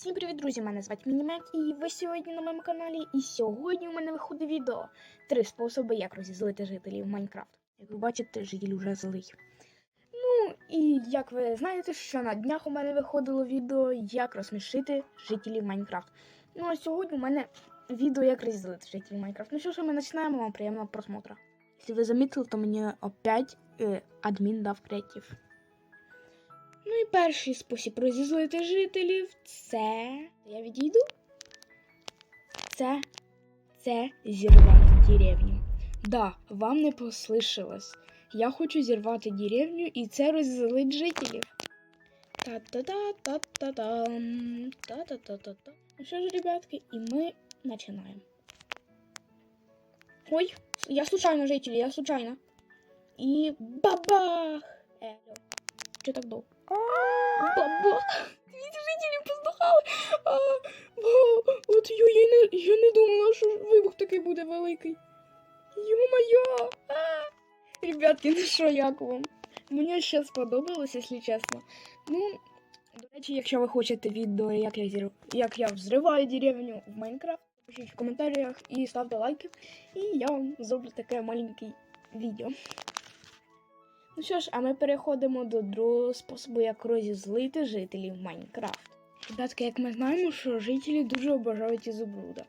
Всім привіт, друзі! Мене звати Мінімек, і ви сьогодні на моєму каналі. І сьогодні у мене виходить відео. Три способи, як розізлити жителів Майнкрафт. Як ви бачите, житель уже злий. Ну і як ви знаєте, що на днях у мене виходило відео, як розсмішити жителів Майнкрафт. Ну а сьогодні у мене відео, як розізлити жителів Майнкрафт. Ну що ж, ми починаємо вам приємного просмотра. Якщо ви замітили, то мені опять е, адмін дав креатив. Ну і перший спосіб розізлити жителів це. Я відійду. Це. Це зірвати деревню. Да, вам не послышалось. Я хочу зірвати деревню і це розізлить жителів. Та-та-та-та-та-там. Та-та-та-та-та. Ну що ж, ребятки, і ми починаємо. Ой, я случайно, жителі, я случайно. І бабах! Е, що так довго? Баба! Дві жителі поздохали. А, от я, я, не, я не думала, що вибух такий буде великий. Йо-моє! Ребятки, ну що, як вам? Мені ще сподобалось, якщо чесно. Ну, до речі, якщо ви хочете відео, як я, як я взриваю деревню в Майнкрафт, пишіть в коментарях і ставте лайки. І я вам зроблю таке маленьке відео. Ну що ж, а ми переходимо до другого способу, як розізлити жителів Майнкрафт. Ребятки, як ми знаємо, що жителі дуже обожають ізобруда.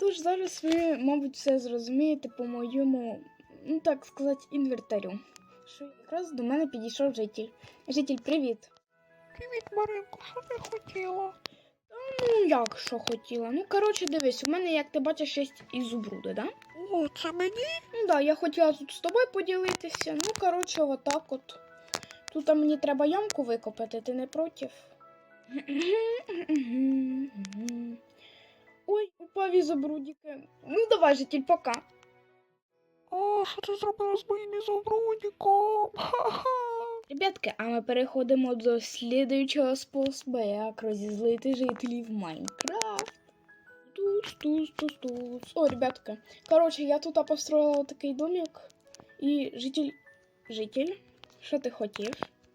Тож зараз ви, мабуть, все зрозумієте по моєму, ну так сказати, інвертарю. Що якраз до мене підійшов житель. Житель, привіт. Привіт, Маринко, що ти хотіла? Ну, як що хотіла? Ну, коротше, дивись, у мене, як ти бачиш, є ізумруди, да? О, це мені? Да, я хотіла тут з тобою поділитися. Ну, коротше, отак от. Тут мені треба ямку викопати, ти не проти? Ой, упав ізобрудіки. Ну давай, житель, пока. О, що ти зробила з моїм ізумрудиком? Ха-ха. Ребятки, а ми переходимо до слідуючого способу, як розізлити жителів Майнкрафт. Туц, туц, туц, туц. О, ребятки. Коротше, я тут построїла такий домик. І житель. Житель, що ти хотів?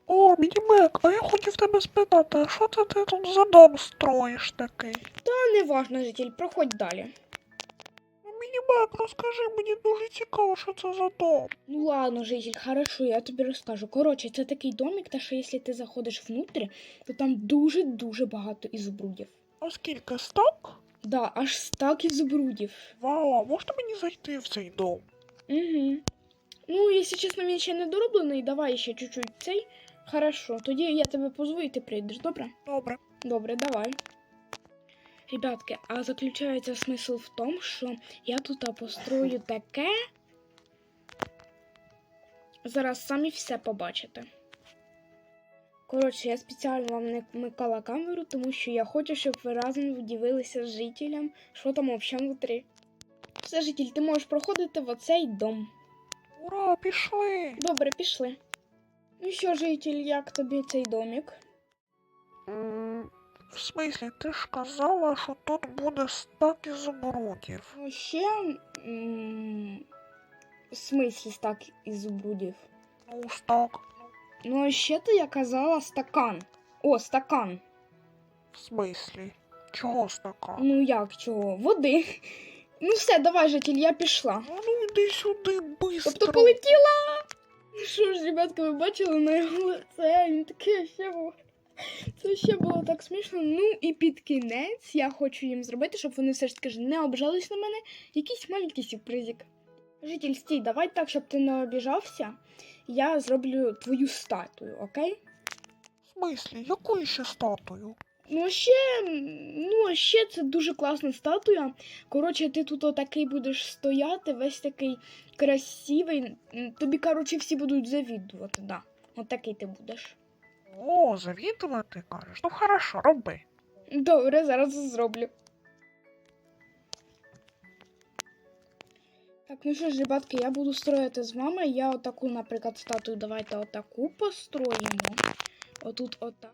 О, Мінімек, а я хотів тебе спитати, а що це ти тут за дом строїш такий? Та не важно, житель, проходь далі. Ну, Мінімек, розкажи, мені дуже цікаво, що це за дом. Ну ладно, житель, хорошо, я тобі розкажу. Коротше, це такий домик, та що якщо ти заходиш внутрі, то там дуже-дуже багато ізобрудів. А скільки стак? Да, аж стак ізобрудів. Вау, а можна мені зайти в цей дом? Угу. Ну, якщо чесно, він ще не дороблений, давай ще чуть-чуть цей. Хорошо, тоді я тебе позву і ти прийдеш, добре? Добре. Добре, давай. Ребятки, а заключається смисл в тому, що я тут построю таке. Зараз самі все побачите. Коротше, я спеціально вам не вмикала камеру, тому що я хочу, щоб ви разом удивилися з жителям, що там взагалі внутрі. Все, житель, ти можеш проходити в оцей дом. Ура, пішли. Добре, пішли. Ну що, житель, як тобі цей домик? В смислі, ти ж казала, що тут буде стак ізумрудів. Ну, ще. В смислі стак ізумрудів. Ну, стак. Ну, а ще то я казала стакан. О, стакан. В смислі? Чого стакан? Ну як чого? Води. Ну все, давай, житель, я пішла. А ну йди сюди, бистро. Тобто полетіла. Ну що ж, ребятка, ви бачили на його лице, він таке ще було. Це ще було так смішно. Ну і під кінець я хочу їм зробити, щоб вони все ж таки не обжались на мене. Якийсь маленький сюрпризик. Житель, стій, давай так, щоб ти не обіжався. Я зроблю твою статую, окей? В смислі, якою ще статую? Ну, ще, ну, ще це дуже класна статуя. Коротше, ти тут отакий будеш стояти, весь такий красивий. Тобі, коротше, всі будуть завідувати, да. Отакий ти будеш. О, завідувати, кажеш? Ну хорошо, роби. Добре, зараз зроблю. Так, ну що ж, ребятки, я буду строїти з вами. Я отаку, наприклад, статую давайте отаку построїмо. Отут отак.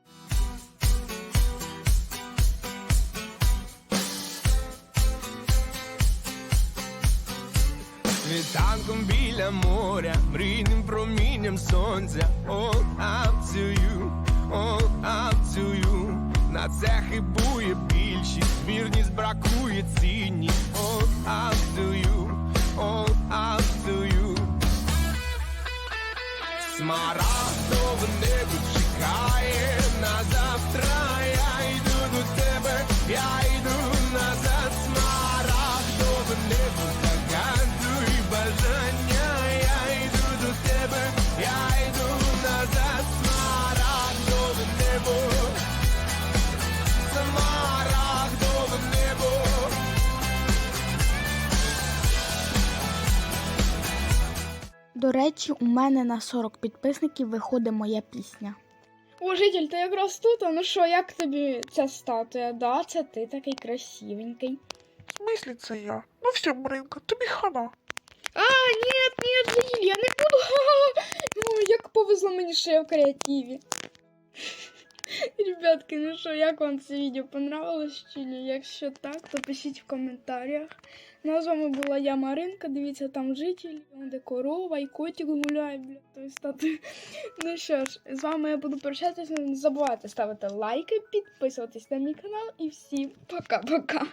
Світанком біля моря, мрійним промінням сонця, All up to you, all up to you На це хибує більшість, вірність бракує цінність. All up to you, all up to you. Смарагдове До речі, у мене на 40 підписників виходить моя пісня. О, житель, ти якраз тут. А ну що, як тобі ця статуя? Да, це ти такий красивенький. В смислі це я? Ну все, Маринка, тобі хана. А, ні, ні, житель, я не буду. Ну, як повезло мені, що я в креативі. Ребятки, ну що, як вам це відео понравилось чи ні? Якщо так, то пишіть в коментарях. Ну, з вами була я, Маринка. Дивіться, там житель, де корова і котик гуляє, бля, той стати. Ну що ж, з вами я буду прощатися. Не забувайте ставити лайки, підписуватись на мій канал і всім пока-пока.